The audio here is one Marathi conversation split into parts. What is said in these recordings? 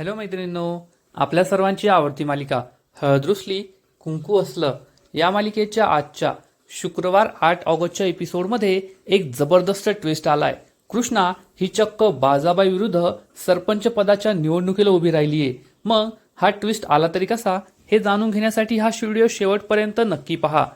हॅलो मैत्रिणींनो आपल्या सर्वांची आवडती मालिका हळद कुंकू असलं या मालिकेच्या आजच्या शुक्रवार आठ ऑगस्टच्या एपिसोडमध्ये एक जबरदस्त ट्विस्ट आलाय. कृष्णा ही चक्क बाजाबाई विरुद्ध सरपंच पदाच्या निवडणुकीला उभी राहिलीये. मग हा ट्विस्ट आला तरी कसा? हे जाणून घेण्यासाठी हा व्हिडिओ शेवटपर्यंत नक्की पहा.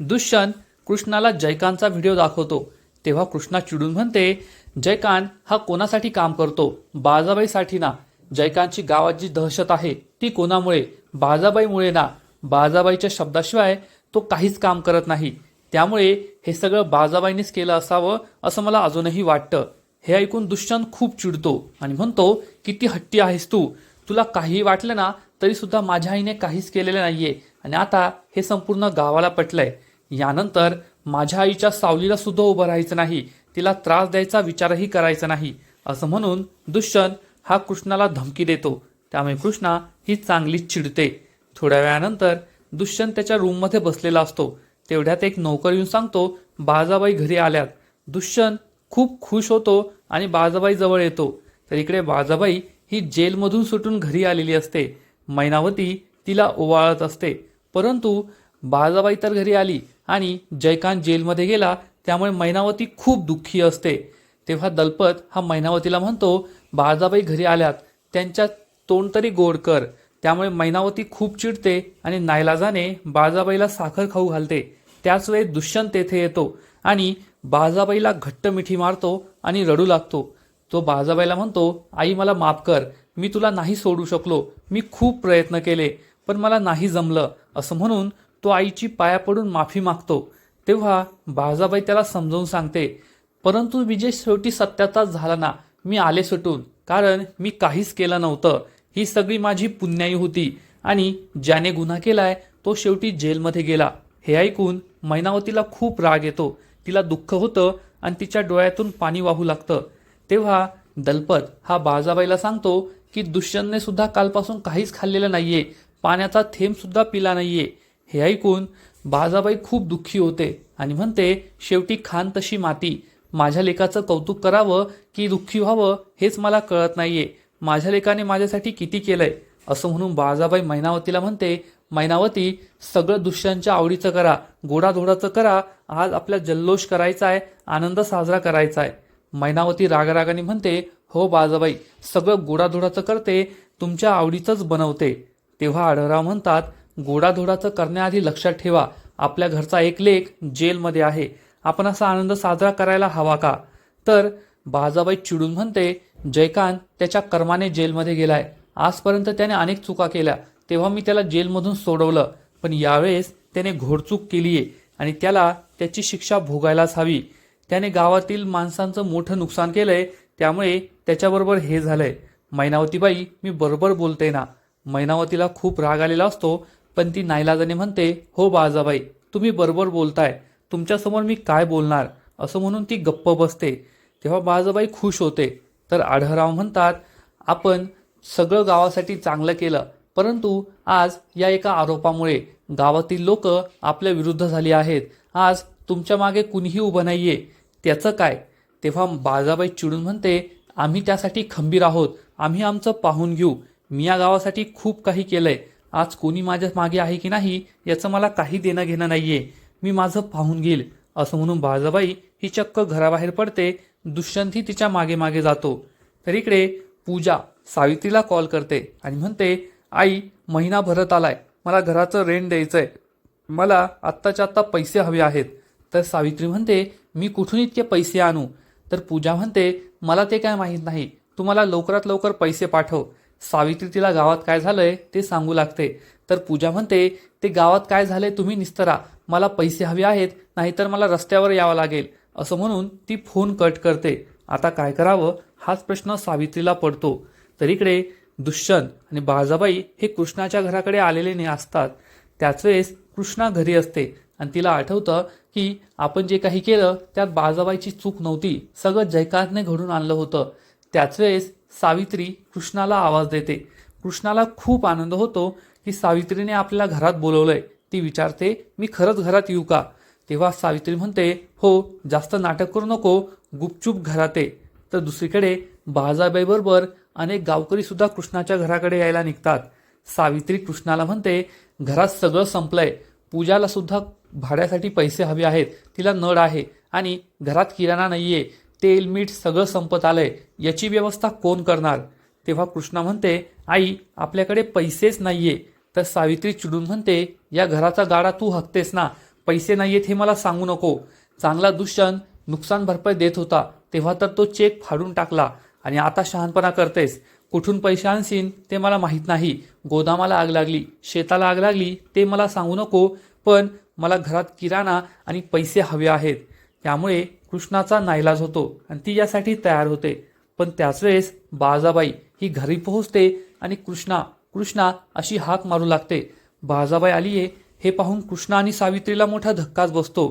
दुष्यंत कृष्णाला जयकांतचा व्हिडिओ दाखवतो. तेव्हा कृष्णा चिडून म्हणते जयकांत हा कोणासाठी काम करतो? बाजाबाईसाठी ना. जयकांतची गावात जी दहशत आहे ती कोणामुळे? बाजाबाईमुळे ना. बाजाबाईच्या शब्दाशिवाय तो काहीच काम करत नाही. त्यामुळे हे सगळं बाजाबाईनेच केलं असावं असं मला अजूनही वाटतं. हे ऐकून दुष्यंत खूप चिडतो आणि म्हणतो किती हट्टी आहेस तू. तुला काही वाटलं ना तरी सुद्धा माझ्या आईने काहीच केलेलं नाहीये. आणि आता हे संपूर्ण गावाला पटलंय. यानंतर माझ्या आईच्या सावलीला सुद्धा उभं राहायचं नाही. तिला त्रास द्यायचा विचारही करायचा नाही. असं म्हणून दुष्यंत हा कृष्णाला धमकी देतो. त्यामुळे कृष्णा ही चांगलीच चिडते. थोड्या वेळानंतर दुष्यंत त्याच्या रूममध्ये बसलेला असतो. तेवढ्यात एक नोकर येऊन सांगतो बाजाबाई घरी आल्यात. दुष्यंत खूप खुश होतो आणि बाजाबाई जवळ येतो. तर इकडे बाजाबाई ही जेलमधून सुटून घरी आलेली असते. मैनावती तिला ओवाळत असते. परंतु बाजाबाई तर घरी आली आणि जयकांत जेलमध्ये गेला त्यामुळे मैनावती खूप दुःखी असते. तेव्हा दलपत हा मैनावतीला म्हणतो बाळजाबाई घरी आल्यात. त्यांच्या तोंड तरी गोड कर. त्यामुळे मैनावती खूप चिडते आणि नाईलाजाने बाळजाबाईला साखर खाऊ घालते. त्याच वेळी दुष्यंत तेथे येतो आणि बाळजाबाईला घट्ट मिठी मारतो आणि रडू लागतो. तो बाळजाबाईला म्हणतो आई मला माफ कर. मी तुला नाही सोडू शकलो. मी खूप प्रयत्न केले पण मला नाही जमलं. असं म्हणून तो आईची पाया पडून माफी मागतो. तेव्हा बाळजाबाई त्याला समजावून सांगते परंतु विजय शेवटी सत्याचाच झाला ना. मी आले सुटून. कारण मी काहीच केलं नव्हतं. ही सगळी माझी पुण्याई होती आणि ज्याने गुन्हा केलाय तो शेवटी जेलमध्ये गेला. हे ऐकून मैनावतीला खूप राग येतो. तिला दुःख होतं आणि तिच्या डोळ्यातून पाणी वाहू लागतं. तेव्हा दलपत हा बाजाबाईला सांगतो की दुष्यंतने सुद्धा कालपासून काहीच खाल्लेलं नाहीये. पाण्याचा थेंब सुद्धा पिला नाहीये. हे ऐकून बाजाबाई खूप दुःखी होते आणि म्हणते शेवटी खान तशी माती. माझ्या लेखाचं कौतुक करावं की दुःखी व्हावं हेच मला कळत नाहीये. माझ्या लेखाने माझ्यासाठी किती केलंय? असं म्हणून बाळजाबाई मैनावतीला म्हणते मैनावती सगळं दुसऱ्यांच्या आवडीचं करा गोडाधोडाचं करा आज आपला जल्लोष करायचा आहे आनंद साजरा करायचा आहे मैनावती रागरागाने म्हणते हो बाजाबाई सगळं गोडाधोडाचं करते तुमच्या आवडीचंच बनवते. तेव्हा आढळराव म्हणतात गोडाधोडाचं करण्याआधी लक्षात ठेवा आपल्या घरचा एक लेख जेलमध्ये आहे. आपण असा आनंद साजरा करायला हवा का? तर बाजाबाई चिडून म्हणते जयकांत त्याच्या कर्माने जेलमध्ये गेलाय. आजपर्यंत त्याने अनेक चुका केल्या. तेव्हा मी त्याला जेलमधून सोडवलं. पण यावेळेस त्याने घोडचूक केलीये आणि त्याला त्याची शिक्षा भोगायलाच हवी. त्याने गावातील माणसांचं मोठं नुकसान केलंय. त्यामुळे त्याच्याबरोबर हे झालंय. मैनावतीबाई मी बरोबर बोलते ना? मैनावतीला खूप राग आलेला असतो पण ती नाईलाजाने म्हणते हो बाजाबाई तुम्ही बरोबर बोलताय. तुमच्यासमोर मी काय बोलणार? असं म्हणून ती गप्प बसते. तेव्हा बाजाबाई खुश होते. तर आढळराव म्हणतात आपण सगळं गावासाठी चांगलं केलं. परंतु आज या एका आरोपामुळे गावातील लोक आपल्या विरुद्ध झाली आहेत. आज तुमच्या मागे कुणीही उभं नाही आहे त्याचं काय? तेव्हा बाजाबाई चिडून म्हणते आम्ही त्यासाठी खंबीर आहोत. आम्ही आमचं पाहून घेऊ. मी या गावासाठी खूप काही केलंय. आज कोणी माझ्या मागे आहे की नाही याचं मला काही देणं घेणं आहे मी माझं पाहून घेईल असं म्हणून बाळजाबाई ही चक्क घराबाहेर पडते दुष्यंतही तिच्यामागे मागे जातो. तर इकडे पूजा सावित्रीला कॉल करते आणि म्हणते आई महिना भरत आलाय मला घराचं रेंट द्यायचंय. मला आत्ताच्या आत्ता पैसे हवे आहेत. तर सावित्री म्हणते मी कुठून इतके पैसे आणू? तर पूजा म्हणते मला ते काय माहीत नाही तुम्हाला लवकरात लवकर पैसे पाठव. सावित्री तिला गावात काय झालंय ते सांगू लागते. तर पूजा म्हणते ते गावात काय झालंय तुम्ही निस्तरा मला पैसे हवे आहेत नाहीतर मला रस्त्यावर यावं लागेल असं म्हणून ती फोन कट करते. आता काय करावं? हाच प्रश्न सावित्रीला पडतो. तर इकडे दुष्यंत आणि बाजाबाई हे कृष्णाच्या घराकडे आलेले ने असतात. त्याच वेळेस कृष्णा घरी असते आणि तिला आठवतं की आपण जे काही केलं त्यात बाजाबाईची चूक नव्हती. सगळं जयकांतने घडून आणलं होतं. त्याच वेळेस सावित्री कृष्णाला आवाज देते. कृष्णाला खूप आनंद होतो की सावित्रीने आपल्याला घरात बोलवलंय. ती विचारते मी खरंच घरात येऊ का? तेव्हा सावित्री म्हणते हो जास्त नाटक करू नको गुपचूप घरात ये. तर दुसरीकडे बाळजाबाईबरोबर अनेक गावकरी सुद्धा कृष्णाच्या घराकडे यायला निघतात. सावित्री कृष्णाला म्हणते घरात सगळं संपलंय. पूजाला सुद्धा भाड्यासाठी पैसे हवे आहेत. तिला नळ आहे आणि घरात किराणा नाहीये. तेल मीठ सगळं संपत आलंय. याची व्यवस्था कोण करणार? तेव्हा कृष्णा म्हणते आई आपल्याकडे पैसेच नाहीये. तर सावित्री चिडून म्हणते या घराचा गाडा तू हकतेस ना. पैसे नाही आहेत हे मला सांगू नको. चांगला दुष्यंत नुकसान भरपाई देत होता. तेव्हा तर तो चेक फाडून टाकला. आणि आता शहाणपणा करतेस. कुठून पैसे आणशील ते मला माहीत नाही. गोदामाला आग लागली. शेताला आग लागली ते मला सांगू नको. पण मला घरात किराणा आणि पैसे हवे आहेत. त्यामुळे कृष्णाचा नाईलाज होतो आणि ती यासाठी तयार होते. पण त्याच वेळेस बाजाबाई ही घरी पोहोचते आणि कृष्णा कृष्णा अशी हाक मारू लागते. बाजाबाई आली आहे हे पाहून कृष्णा आणि सावित्रीला मोठा धक्काच बसतो.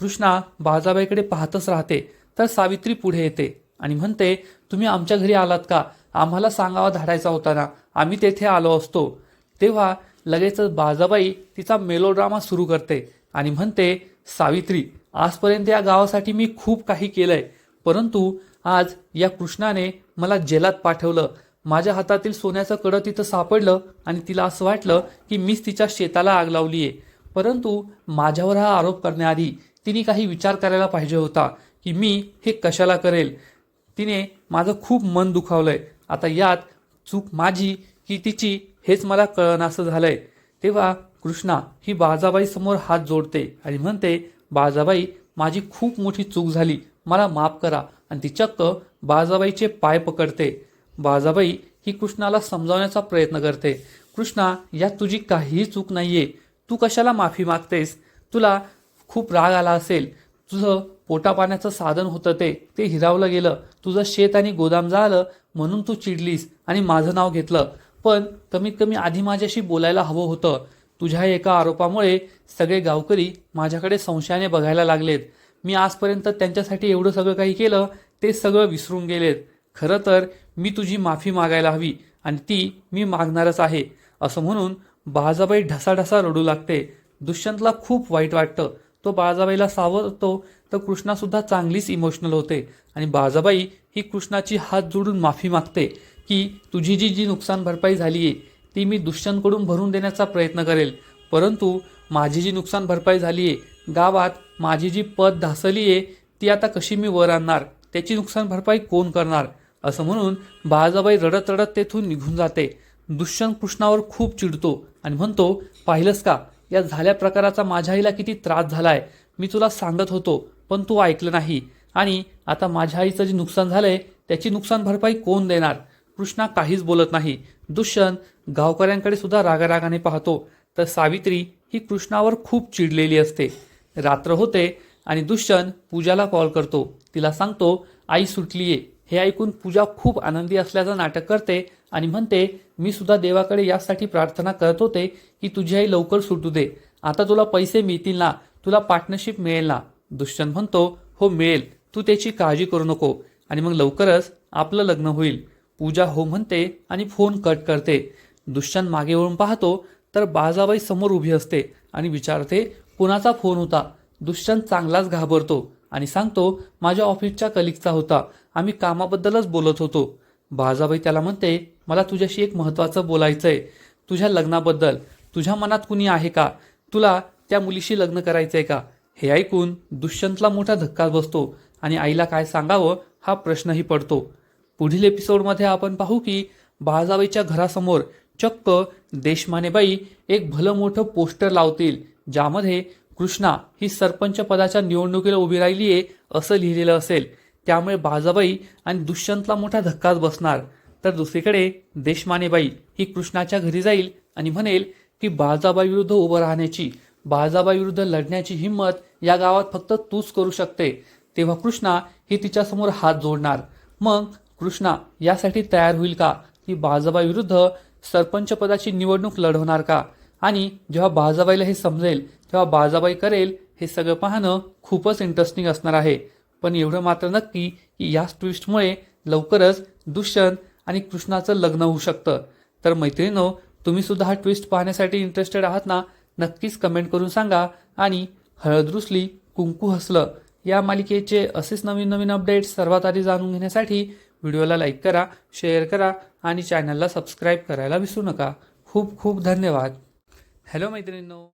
कृष्णा बाजाबाईकडे पाहतच राहते तर सावित्री पुढे येते आणि म्हणते तुम्ही आमच्या घरी आलात का? आम्हाला सांगावा धाडायचा होता ना. आम्ही तेथे आलो असतो. तेव्हा लगेचच बाजाबाई तिचा मेलोड्रामा सुरू करते आणि म्हणते सावित्री आजपर्यंत या गावासाठी मी खूप काही केलंय परंतु आज या कृष्णाने मला जेलात पाठवलं. माझ्या हातातील सोन्याचं कडं तिथं सापडलं आणि तिला असं वाटलं की मीच तिच्या शेताला आग लावलीये. परंतु माझ्यावर हा आरोप करण्याआधी तिने काही विचार करायला पाहिजे होता की मी हे कशाला करेल? तिने माझं खूप मन दुखावलंय. आता यात चूक माझी की तिची हेच मला कळनासं झालंय. तेव्हा कृष्णा ही बाजाबाई समोर हात जोडते आणि म्हणते बाजाबाई माझी खूप मोठी चूक झाली. मला माफ करा. आणि ती चक्क बाजाबाईचे पाय पकडते. बाजाबाई ही कृष्णाला समजावण्याचा प्रयत्न करते. कृष्णा यात तुझी काहीही चूक नाहीये. तू कशाला माफी मागतेस? तुला खूप राग आला असेल. तुझं पोटापाण्याचं साधन होतं ते. ते हिरावलं गेलं. तुझं शेत आणि गोदाम झालं म्हणून तू चिडलीस आणि माझं नाव घेतलं. पण कमीत कमी आधी माझ्याशी बोलायला हवं होतं. तुझ्या एका आरोपामुळे सगळे गावकरी माझ्याकडे संशयाने बघायला लागलेत. मी आजपर्यंत त्यांच्यासाठी एवढं सगळं काही केलं ते सगळं विसरून गेलेत. खरं तर मी तुझी माफी मागायला हवी आणि ती मी मागणारच आहे. असं म्हणून बाळाजाबाई ढसाढसा रडू लागते. दुष्यंतला खूप वाईट वाटतं. तो बाळाजाबाईला सावरतो तर कृष्णासुद्धा चांगलीच इमोशनल होते. आणि बाळाजाबाई ही कृष्णाची हात जोडून माफी मागते की तुझी जी जी नुकसान भरपाई झाली आहे ती मी दुष्यंतकडून भरून देण्याचा प्रयत्न करेल. परंतु माझी जी नुकसान भरपाई झाली आहे गावात माझी जी पद धासली आहे ती आता कशी मी वर आणणार? त्याची नुकसान भरपाई कोण करणार? असं म्हणून बाळाजाबाई रडत रडत तेथून निघून जाते. दुष्यंत कृष्णावर खूप चिडतो आणि म्हणतो पाहिलंस का? या झाल्या प्रकाराचा माझ्या आईला किती त्रास झालाय. मी तुला सांगत होतो पण तू ऐकलं नाही. आणि आता माझ्या आईचं जे नुकसान झालंय त्याची नुकसान भरपाई कोण देणार? कृष्णा काहीच बोलत नाही. दुष्यंत गावकऱ्यांकडे सुद्धा रागारागाने पाहतो. तर सावित्री ही कृष्णावर खूप चिडलेली असते. रात्र होते आणि दुष्यंत पूजाला कॉल करतो. तिला सांगतो आई सुटलीये. हे ऐकून पूजा खूप आनंदी असल्याचं नाटक करते आणि म्हणते मी सुद्धा देवाकडे यासाठी प्रार्थना करत होते की तुझी आई लवकर सुटू दे. आता तुला पैसे मिळतील ना? तुला पार्टनरशिप मिळेल ना? दुष्यंत म्हणतो हो मिळेल. तू त्याची काळजी करू नको. आणि मग लवकरच आपलं लग्न होईल. पूजा हो म्हणते आणि फोन कट करते. दुष्यंत मागे वळून पाहतो तर बाजाबाई समोर उभी असते आणि विचारते कुणाचा फोन होता? दुष्यंत चांगलाच घाबरतो आणि सांगतो माझ्या ऑफिसच्या कलिकचा होता. आम्ही कामाबद्दलच बोलत होतो. बाजाबाई त्याला म्हणते मला तुझ्याशी एक महत्त्वाचं आहे तुझ्या लग्नाबद्दल. तुझ्या मनात कुणी आहे का? तुला त्या मुलीशी लग्न करायचं आहे का? हे ऐकून दुष्यंतला मोठा धक्का बसतो आणि आईला काय सांगावं हा प्रश्नही पडतो. पुढील एपिसोडमध्ये आपण पाहू की बाळजाबाईच्या घरासमोर चक्क देशमानेबाई एक भलं मोठं पोस्टर लावतील ज्यामध्ये कृष्णा ही सरपंच पदाच्या निवडणुकीला उभी राहिली आहे असं लिहिलेलं असेल. त्यामुळे बाजाबाई आणि दुष्यंतला मोठा धक्काच बसणार. तर दुसरीकडे देशमानेबाई ही कृष्णाच्या घरी जाईल आणि म्हणेल की बाजाबाई विरुद्ध उभं राहण्याची बाजाबाई विरुद्ध लढण्याची हिंमत या गावात फक्त तूच करू शकते. तेव्हा कृष्णा ही तिच्यासमोर हात जोडणार. मग कृष्णा यासाठी तयार होईल का? की बाजाबाई विरुद्ध सरपंच पदाची निवडणूक लढवणार का? आणि जेव्हा बाजाबाईला हे समजेल तेव्हा बाजाबाई करेल हे सगळं पाहणं खूपच इंटरेस्टिंग असणार आहे. पण एवढं मात्र नक्की की याच ट्विस्टमुळे लवकरच दुष्यंत आणि कृष्णाचं लग्न होऊ शकतं. तर मैत्रिणीनो तुम्ही सुद्धा हा ट्विस्ट पाहण्यासाठी इंटरेस्टेड आहात ना नक्कीच कमेंट करून सांगा आणि हळद रुसली कुंकू हसलं या मालिकेचे असेच नवीन नवीन अपडेट्स सर्वात आधी जाणून घेण्यासाठी व्हिडिओला लाईक करा शेअर करा आणि चॅनलला सबस्क्राईब करायला विसरू नका. खूप खूप धन्यवाद. हॅलो मैत्रिणींनो.